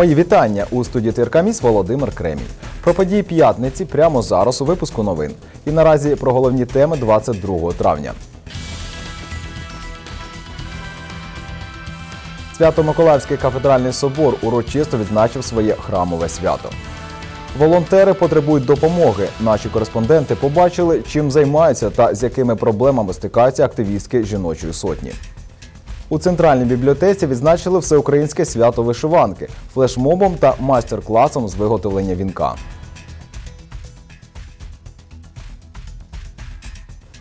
Мої вітання у студії ТРК Міс Володимир Кремій. Про події п'ятниці прямо зараз у випуску новин. І наразі про головні теми 22 травня. Свято-Миколаївський кафедральний собор урочисто відзначив своє храмове свято. Волонтери потребують допомоги. Наші кореспонденти побачили, чим займаються та з якими проблемами стикаються активістки жіночої сотні. У центральній бібліотеці відзначили всеукраїнське свято вишиванки флешмобом та майстер-класом з виготовлення вінка.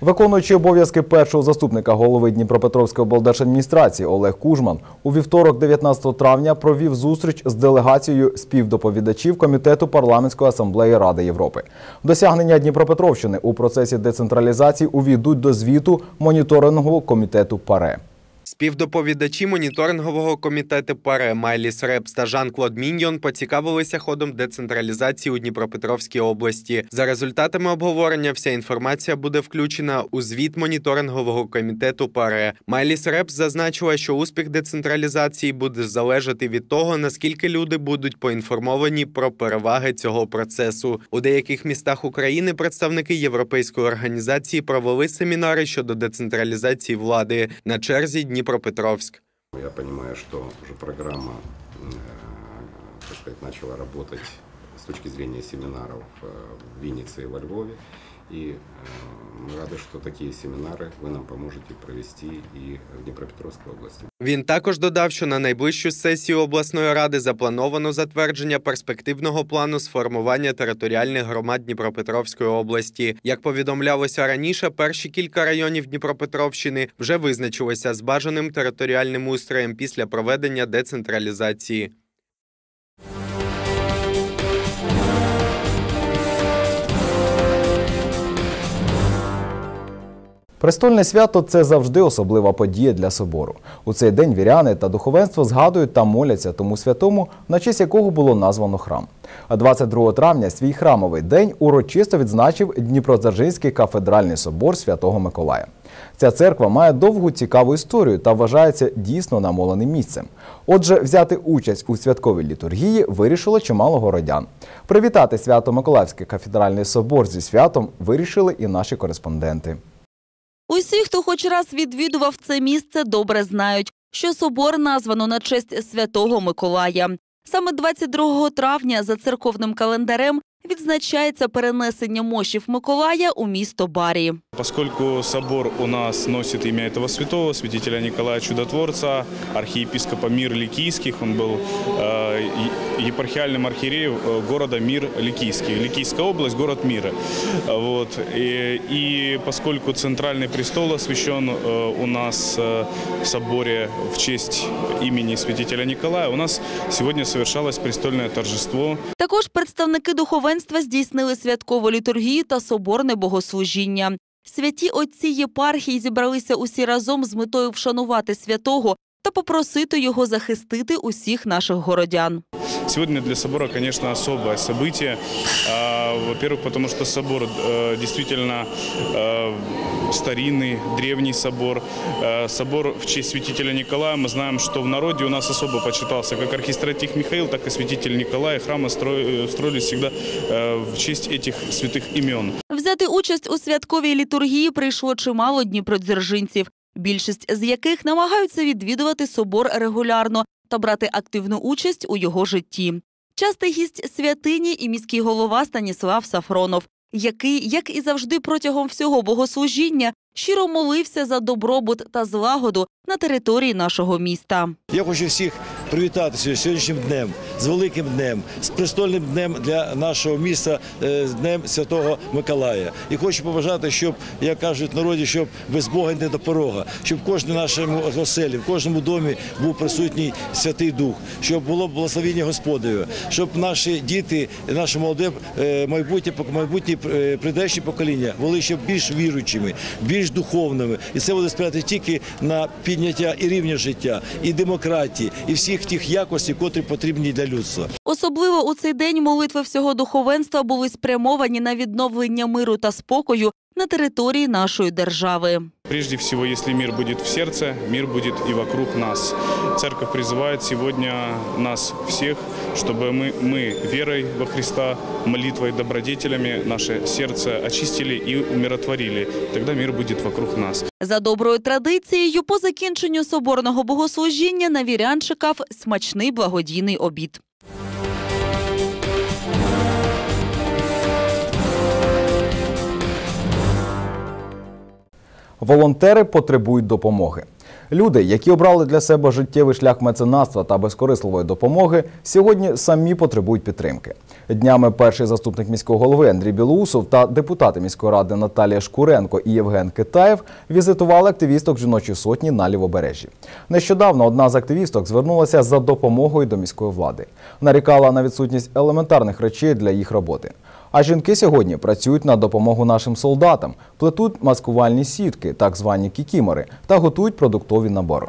Виконуючий обов'язки першого заступника голови Дніпропетровської облдержадміністрації Олег Кужман у вівторок, 19 травня, провів зустріч з делегацією співдоповідачів Комітету парламентської асамблеї Ради Європи. Досягнення Дніпропетровщини у процесі децентралізації увійдуть до звіту моніторингового комітету ПАРЕ. Співдоповідачі моніторингового комітету ПАРЕ Майліс Репс та Жан-Клод Міньйон поцікавилися ходом децентралізації у Дніпропетровській області. За результатами обговорення, вся інформація буде включена у звіт моніторингового комітету ПАРЕ. Майліс Репс зазначила, що успіх децентралізації буде залежати від того, наскільки люди будуть поінформовані про переваги цього процесу. У деяких містах України представники європейської організації провели семінари щодо децентралізації влади на черзі Дніпропетровськ. Я понимаю, что уже программа, э, так сказать, начала работать с точки зрения семинаров э, в Виннице и во Львове. И э, мы рады, что такие семинары вы нам поможете провести и в Днепропетровской области. Він також додав, що на найближчу сесію обласної ради заплановано затвердження перспективного плану сформування територіальних громад Дніпропетровської області. Як повідомлялося раніше, перші кілька районів Дніпропетровщини вже визначилися з бажаним територіальним устроєм після проведення децентралізації. Престольне свято це завжди особлива подія для собору. У цей день віряни та духовенство згадують та моляться тому святому, на честь якого було названо храм. А 22 травня свій храмовий день урочисто відзначив Дніпродзержинський кафедральний собор Святого Миколая. Ця церква має довгу цікаву історію та вважається дійсно намоленим місцем. Отже, взяти участь у святковій літургії вирішило чимало городян. Привітати Свято-Миколаївський кафедральний собор зі святом вирішили і наші кореспонденти. Усі, хто хоч раз відвідував це місце, добре знають, що собор названо на честь святого Миколая. Саме 22 травня за церковним календарем відзначається перенесення мощів Миколая у місто Барі. Поскольку собор у нас носит имя этого святого, святителя Николая Чудотворца, архиепископа Мир Ликийских, он был э, е- епархиальным архиереем э, города Мир Ликийский. Ликийская область, город Мира. Вот. И, и поскольку центральный престол освящен э, у нас э, в соборе в честь имени святителя Николая, у нас сегодня совершалось престольное торжество Також представники духовенства здійснили святкову літургію та соборне богослужіння. Святі отці єпархії зібралися усі разом з метою вшанувати святого та попросити його захистити усіх наших городян. Сегодня для собора, конечно, особое событие. А, Во-первых, потому что собор э, действительно э, старинный, древний собор. Э, Собор в честь святителя Николая. Мы знаем, что в народе у нас особо почитался как архистратих Михаил, так и святитель Николай. Храмы стро- строились всегда э, в честь этих святых имен. Взяти участь у святковій літургії прийшло чимало дніпродзержинців, більшість з яких намагаються відвідувати собор регулярно та брати активну участь у його житті. Частий гість святині і міський голова Станіслав Сафронов, який, як і завжди протягом всього богослужіння, щиро молився за добробут та злагоду на території нашого міста. Я хочу всіх привітати сьогодні- сьогоднішнім днем, з великим днем, з престольним днем для нашого міста, е, днем Святого Миколая. І хочу побажати, щоб, як кажуть в народі, щоб без Бога не до порога, щоб в кожному нашому оселі, в кожному домі був присутній Святий Дух, щоб було благословіння Господове, щоб наші діти, наше молоде е, майбутнє, майбутні е, прийдешні покоління були ще більш віруючими, більш духовними. І це буде сприяти тільки на підняття і рівня життя, і демократії, і всіх всіх тих якостей, котрі потрібні для людства. Особливо у цей день молитви всього духовенства були спрямовані на відновлення миру та спокою на території нашої держави. Прежде всего, если мир будет в сердце, мир будет и вокруг нас. Церковь призывает сегодня нас всех, чтобы мы, мы верой во Христа, молитвой, добродетелями наше сердце очистили и умиротворили. Тогда мир будет вокруг нас. За доброю традицією, по закінченню соборного богослужіння на вірян чекав смачний благодійний обід. Волонтери потребують допомоги. Люди, які обрали для себе життєвий шлях меценатства та безкорисливої допомоги, сьогодні самі потребують підтримки. Днями перший заступник міського голови Андрій Білоусов та депутати міської ради Наталія Шкуренко і Євген Китаєв візитували активісток жіночої сотні на лівобережжі. Нещодавно одна з активісток звернулася за допомогою до міської влади. Нарікала на відсутність елементарних речей для їх роботи. А жінки сьогодні працюють на допомогу нашим солдатам, плетуть маскувальні сітки, так звані кікімори, та готують продуктові набори.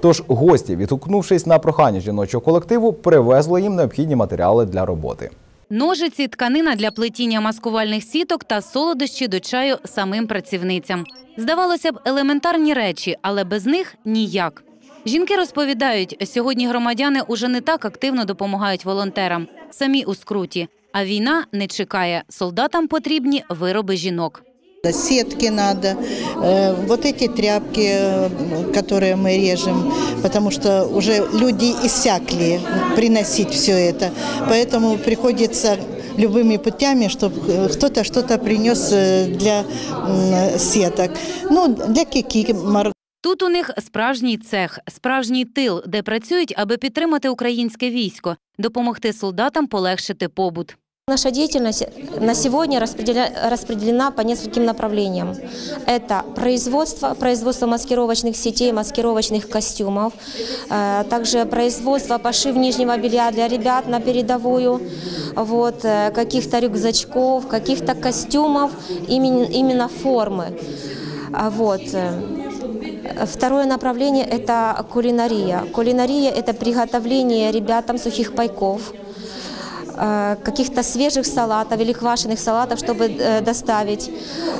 Тож гості, відгукнувшись на прохання жіночого колективу, привезли їм необхідні матеріали для роботи. Ножиці, тканина для плетіння маскувальних сіток та солодощі до чаю самим працівницям. Здавалося б, елементарні речі, але без них ніяк. Жінки розповідають, сьогодні громадяни уже не так активно допомагають волонтерам, самі у скруті. А війна не чекає. Солдатам потрібні вироби жінок. Сетки надо, э, вот эти тряпки, э, которые мы режем, потому что уже люди иссякли приносить все это. Поэтому приходится любыми путями, чтобы кто-то что-то принес э, для м, сеток. Ну, для кикимор, Тут у них справжній цех, справжній тил, де працюють, аби підтримати українське військо, допомогти солдатам полегшити побут. Наша деятельность на сегодня распределена по нескольким направлениям. Это производство, производство маскировочных сетей, маскировочных костюмов, э, также производство, пошив нижнего белья для ребят на передовую, вот, э, каких-то рюкзачков, каких-то костюмов, именно, именно формы. А Вот. э, Второе направление – это кулинария. Кулинария – это приготовление ребятам сухих пайков, каких-то свежих салатов или квашеных салатов, чтобы э, доставить.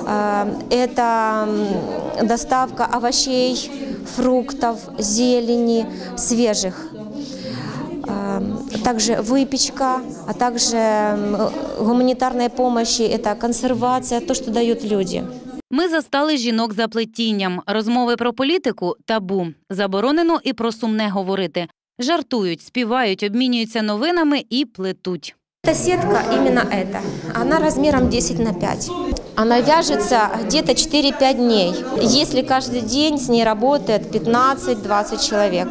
Э, Это м, доставка овощей, фруктов, зелени, свежих. Э, Также выпечка, а также м, гуманитарная помощь, это консервация, то, что дают люди. Ми застали жінок за плетінням. Розмови про політику табу. Заборонено і про сумне говорити. Жартують, співають, обмінюються новинами і плетуть. Эта сетка именно эта. Она размером 10 на 5. Она вяжется где-то 4-5 дней. Если каждый день с ней работает 15-20 человек.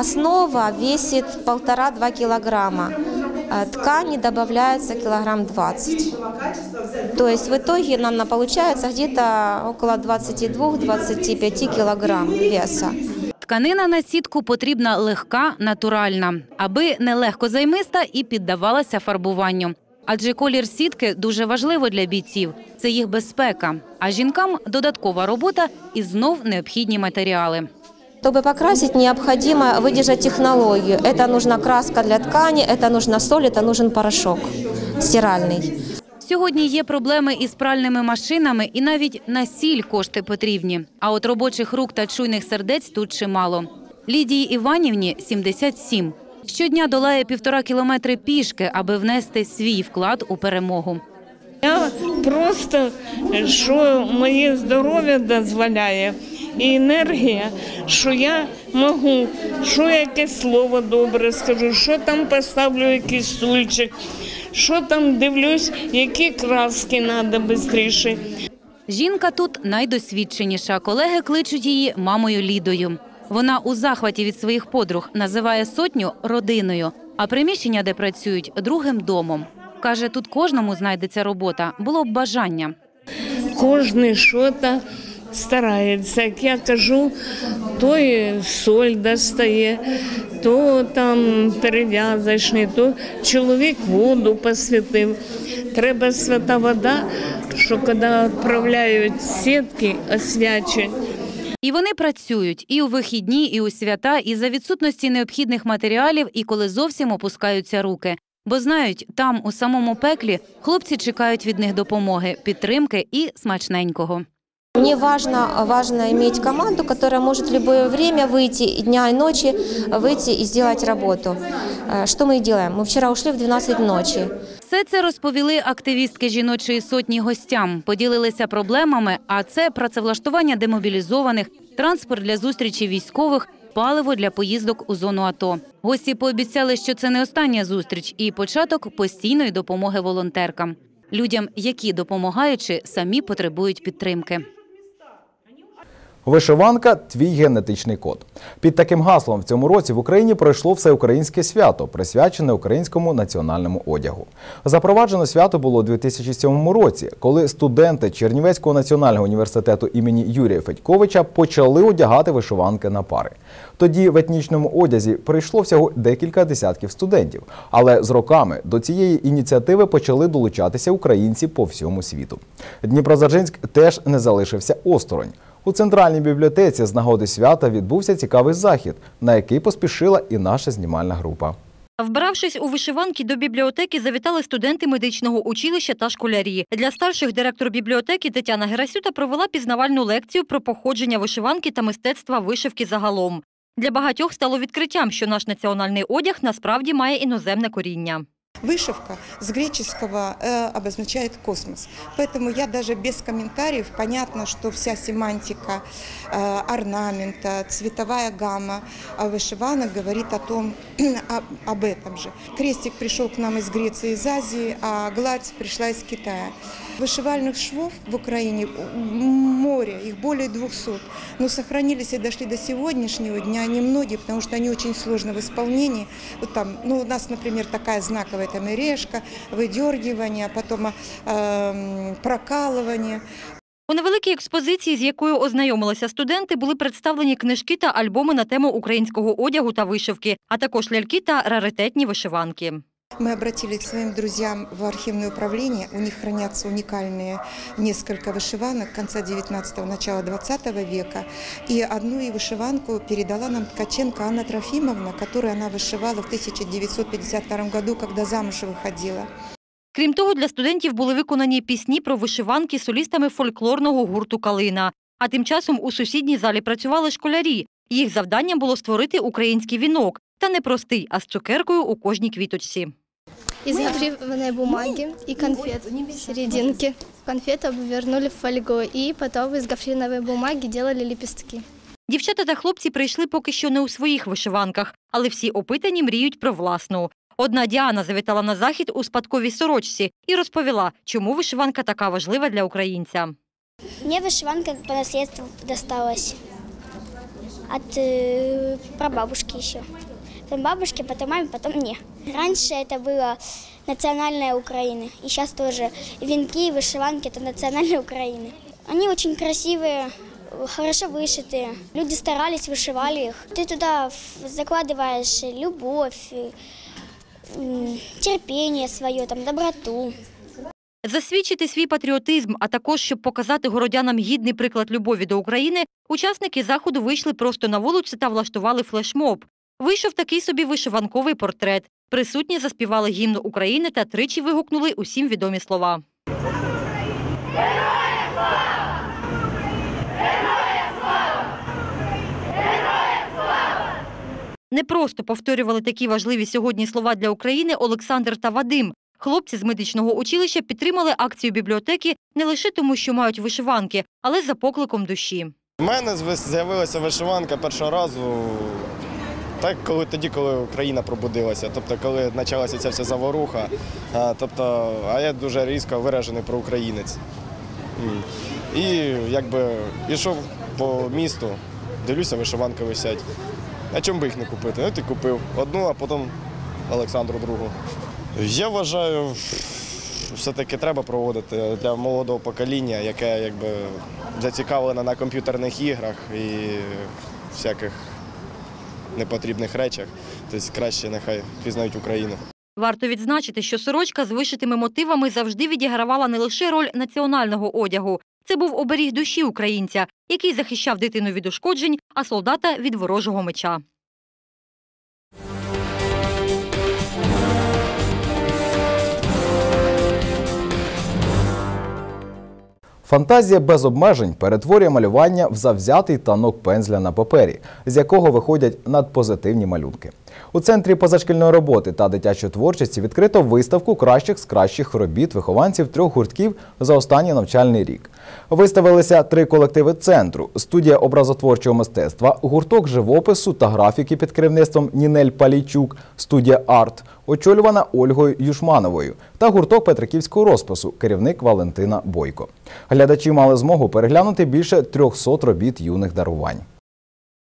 Основа весит 1,5-2 килограмма. А Ткани добавляется килограмм 20. То есть в итоге нам на- получается где-то около 22-25 килограмм веса. Тканина на сітку потрібна легка, натуральна, аби не легко займиста і піддавалася фарбуванню. Адже колір сітки дуже важливо для бійців. Це їх безпека. А жінкам додаткова робота і знов необхідні матеріали. Чтобы покрасить, необходимо выдержать технологию. Это нужна краска для ткани, это нужна соль, это нужен порошок стиральный. Сьогодні є проблеми із пральними машинами, і навіть на сіль кошти потрібні. А от робочих рук та чуйних сердець тут чимало. Лідії Іванівні 77. Щодня долає півтора кілометри пішки, аби внести свій вклад у перемогу. Я просто, що моє здоров'я дозволяє і енергія, що я можу, що якесь слово добре скажу, що там поставлю якийсь стульчик, що там дивлюсь, які краски треба швидше. Жінка тут найдосвідченіша. Колеги кличуть її мамою Лідою. Вона у захваті від своїх подруг називає сотню родиною, а приміщення, де працюють, другим домом. Каже, тут кожному знайдеться робота, було б бажання. Кожний що то старається. Як я кажу, той соль достає, то там перев'язочний, то чоловік воду посвятив. Треба свята вода, що коли відправляють сітки, освячують. І вони працюють і у вихідні, і у свята, і за відсутності необхідних матеріалів, і коли зовсім опускаються руки. Бо знають, там, у самому пеклі, хлопці чекають від них допомоги, підтримки і смачненького. Мне важно, важно иметь команду, которая может в любое время выйти, и дня и ночи, выйти и сделать работу. Э, Что мы и делаем? Мы вчера ушли в 12 ночи. Все це розповіли активістки жіночої сотні гостям, поділилися проблемами. А це працевлаштування демобілізованих, транспорт для зустрічі військових, паливо для поїздок у зону АТО. Гості пообіцяли, що це не остання зустріч і початок постійної допомоги волонтеркам, людям, які допомагаючи, самі потребують підтримки. Вишиванка твій генетичний код. Під таким гаслом в цьому році в Україні пройшло всеукраїнське свято, присвячене українському національному одягу. Запроваджено свято було у 2007 році, коли студенти Чернівецького національного університету імені Юрія Федьковича почали одягати вишиванки на пари. Тоді в етнічному одязі прийшло всього декілька десятків студентів, але з роками до цієї ініціативи почали долучатися українці по всьому світу. Дніпродзержинськ теж не залишився осторонь. У центральній бібліотеці з нагоди свята відбувся цікавий захід, на який поспішила і наша знімальна група. Вбравшись у вишиванки, до бібліотеки завітали студенти медичного училища та школярі. Для старших директор бібліотеки Тетяна Герасюта провела пізнавальну лекцію про походження вишиванки та мистецтва вишивки загалом. Для багатьох стало відкриттям, що наш національний одяг насправді має іноземне коріння. Вышивка с греческого э, обозначает космос. Поэтому я даже без комментариев, понятно, что вся семантика э, орнамента, цветовая гамма э, вышиванок говорит о том, о- об этом же. Крестик пришел к нам из Греции, из Азии, а гладь пришла из Китая. Вышивальных швов в Украине море, их более 200. Но сохранились и дошли до сегодняшнего дня немногие, потому что они очень сложны в исполнении. Вот там, ну, у нас, например, такая знаковая там и решка, выдергивание, а потом эм, прокалывание. У невеликій експозиції, з якою ознайомилися студенти, були представлені книжки та альбоми на тему українського одягу та вишивки, а також ляльки та раритетні вишиванки. Мы обратились к своим друзьям в архивное управление. У них хранятся уникальные несколько вышиванок конца 19-го, начала 20 века. И одну и вышиванку передала нам Ткаченко Анна Трофимовна, которую она вышивала в 1952 году, когда замуж выходила. Крім того, для студентів були виконані пісні про вишиванки солістами фольклорного гурту Калина. А тим часом у сусідній залі працювали школярі. Їх завданням було створити український вінок. Та не простий, а з цукеркою у кожній квіточці. Из гофрированной бумаги и конфет серединки. Конфеты обвернули в фольгу и потом из гофриновой бумаги делали лепестки. Дівчата та хлопці прийшли поки що не у своїх вишиванках, але всі опитані мріють про власну. Одна Діана завітала на захід у спадковій сорочці і розповіла, чому вишиванка така важлива для українця. Мне вышиванка по наследству досталась от э, прабабушки еще. Потом бабушке, потом маме, потом мне. Раньше это было национальная Украины. И сейчас тоже венки и вышиванки – это национальная Украины. Они очень красивые, хорошо вышитые. Люди старались, вышивали их. Ты туда в- закладываешь любовь, э, м, терпение свое, там, доброту. Засвідчити свій патріотизм, а також щоб показати городянам гідний приклад любові до України, учасники заходу вийшли просто на вулицю та влаштували флешмоб. Вийшов такий собі вишиванковий портрет. Присутні заспівали гімн України та тричі вигукнули усім відомі слова. Не просто повторювали такі важливі сьогодні слова для України Олександр та Вадим. Хлопці з медичного училища підтримали акцію бібліотеки не лише тому, що мають вишиванки, але за покликом душі. У мене з'явилася вишиванка першого разу, так коли тоді, коли Україна пробудилася, тобто коли почалася ця вся заворуха. А, тобто, а я дуже різко виражений проукраїнець. М. І якби йшов по місту, дивлюся, вишиванки висять. А чому би їх не купити? Ну, ти купив одну, а потім Олександру другу. Я вважаю, все-таки треба проводити для молодого покоління, яке якби зацікавлене на комп'ютерних іграх і всяких непотрібних речах. Тобто краще нехай пізнають Україну. Варто відзначити, що сорочка з вишитими мотивами завжди відігравала не лише роль національного одягу. Це був оберіг душі українця, який захищав дитину від ушкоджень, а солдата від ворожого меча. Фантазія без обмежень перетворює малювання в завзятий танок пензля на папері, з якого виходять надпозитивні малюнки. У центрі позашкільної роботи та дитячої творчості відкрито виставку кращих з кращих робіт вихованців трьох гуртків за останній навчальний рік. Виставилися три колективи центру: студія образотворчого мистецтва, гурток живопису та графіки під керівництвом Нінель Палійчук, студія арт, очолювана Ольгою Юшмановою, та гурток Петриківського розпису, керівник Валентина Бойко. Глядачі мали змогу переглянути більше 300 робіт юних дарувань.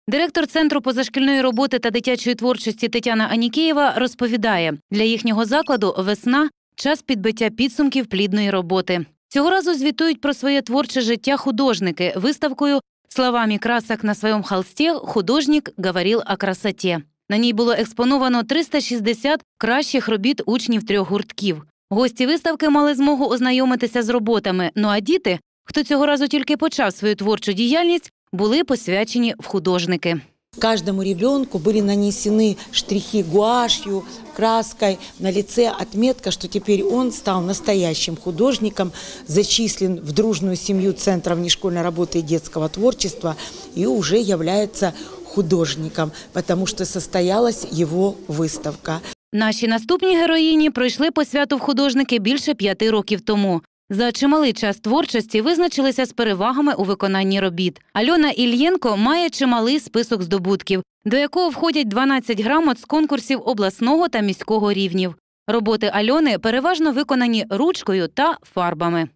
Директор центру позашкільної роботи та дитячої творчості Тетяна Анікеєва розповідає, для їхнього закладу весна час підбиття підсумків плідної роботи. Цього разу звітують про своє творче життя художники виставкою «Словами красок на своєму холсті художник говорил о красоті». На ній було експоновано 360 кращих робіт учнів трьох гуртків. Гості виставки мали змогу ознайомитися з роботами. Ну а діти, хто цього разу тільки почав свою творчу діяльність, були посвячені в художники. Каждому ребенку были нанесены штрихи гуашью, краской, на лице отметка, что теперь он стал настоящим художником, зачислен в дружную семью Центра внешкольной работы и детского творчества и уже является художником, потому что состоялась его выставка. Наші наступні героїні пройшли по святу в художники більше п'яти років тому. За чималий час творчості визначилися з перевагами у виконанні робіт. Альона Ільєнко має чималий список здобутків, до якого входять 12 грамот з конкурсів обласного та міського рівнів. Роботи Альони переважно виконані ручкою та фарбами.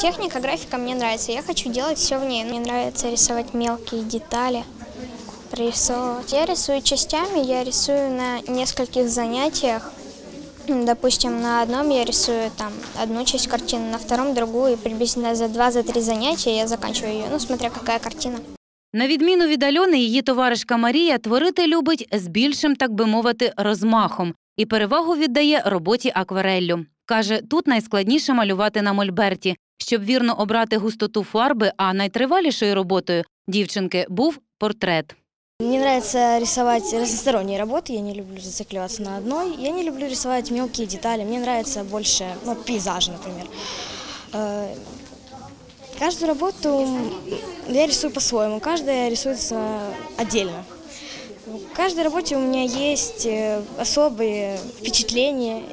Техника графика мне нравится. Я хочу делать все в ней. Мне нравится рисовать мелкие детали, прорисовывать. Я рисую частями, я рисую на нескольких занятиях. М, Допустим, на одном я рисую там одну часть картины, на втором другую, и приблизительно за два-за три занятия я заканчиваю ее, ну, смотря какая картина. На відміну від Альони, її товаришка Марія творити любить з більшим, так би мовити, розмахом і перевагу віддає роботі аквареллю. Каже, тут найскладніше малювати на мольберті. Щоб вірно обрати густоту фарби, а найтривалішою роботою дівчинки був портрет. Мне нравится рисовать разносторонние работы, я не люблю зацикливаться на одной. Я не люблю рисовать мелкие детали, мне нравится больше ну, пейзажи, например. Э, Каждую работу я рисую по-своему, каждая рисуется отдельно. В каждой работе у меня есть э, особые впечатления,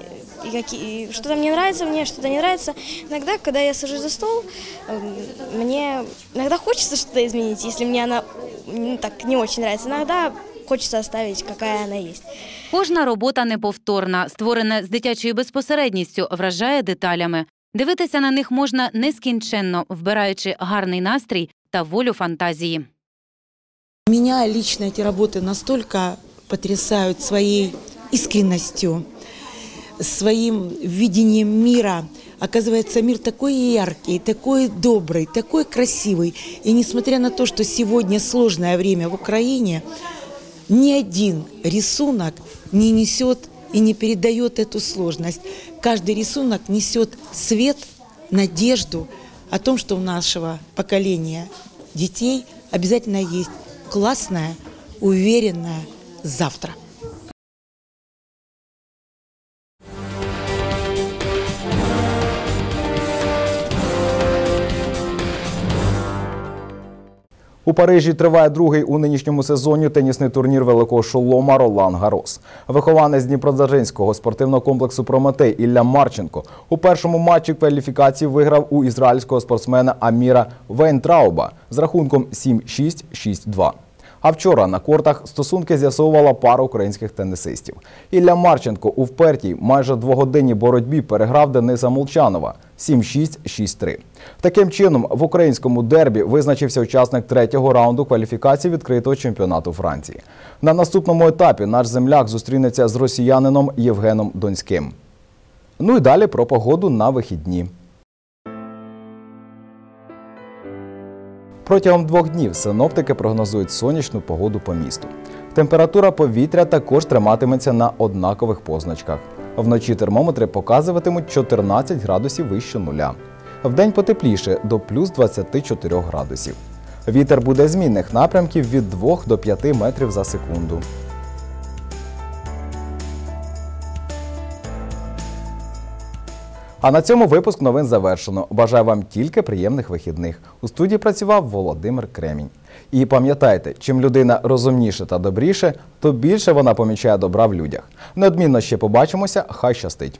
и какие, что-то мне нравится, мне что-то не нравится. Иногда, когда я сажусь за стол, эм, мне иногда хочется что-то изменить, если мне она так не очень нравится. Иногда хочется оставить, какая она есть. Кожна робота неповторна, створена з дитячою безпосередністю, вражає деталями. Дивитися на них можна нескінченно, вбираючи гарний настрій та волю фантазії. Меня лично эти работы настолько потрясают своей искренностью, своим видением мира. Оказывается, мир такой яркий, такой добрый, такой красивый. И несмотря на то, что сегодня сложное время в Украине, ни один рисунок не несет и не передает эту сложность. Каждый рисунок несет свет, надежду о том, что у нашего поколения детей обязательно есть классное, уверенное завтра. Парижі триває другий у нинішньому сезоні тенісний турнір великого шолома Ролан Гарос. Вихованець Дніпродзержинського спортивного комплексу Прометей Ілля Марченко у першому матчі кваліфікації виграв у ізраїльського спортсмена Аміра Вейнтрауба з рахунком 7-6, 6-2. А вчора на кортах стосунки з'ясовувала пара українських тенісистів. Ілля Марченко у впертій майже двогодинній боротьбі переграв Дениса Молчанова 7-6, 6-3. Таким чином, в українському дербі визначився учасник третього раунду кваліфікації відкритого чемпіонату Франції. На наступному етапі наш земляк зустрінеться з росіянином Євгеном Донським. Ну і далі про погоду на вихідні. Протягом двох днів синоптики прогнозують сонячну погоду по місту. Температура повітря також триматиметься на однакових позначках. Вночі термометри показуватимуть 14 градусів вище нуля. Вдень потепліше до плюс 24 градусів. Вітер буде змінних напрямків від 2 до 5 метрів за секунду. А на цьому випуск новин завершено. Бажаю вам тільки приємних вихідних. У студії працював Володимир Кремінь. І пам'ятайте, чим людина розумніше та добріше, то більше вона помічає добра в людях. Неодмінно ще побачимося. Хай щастить!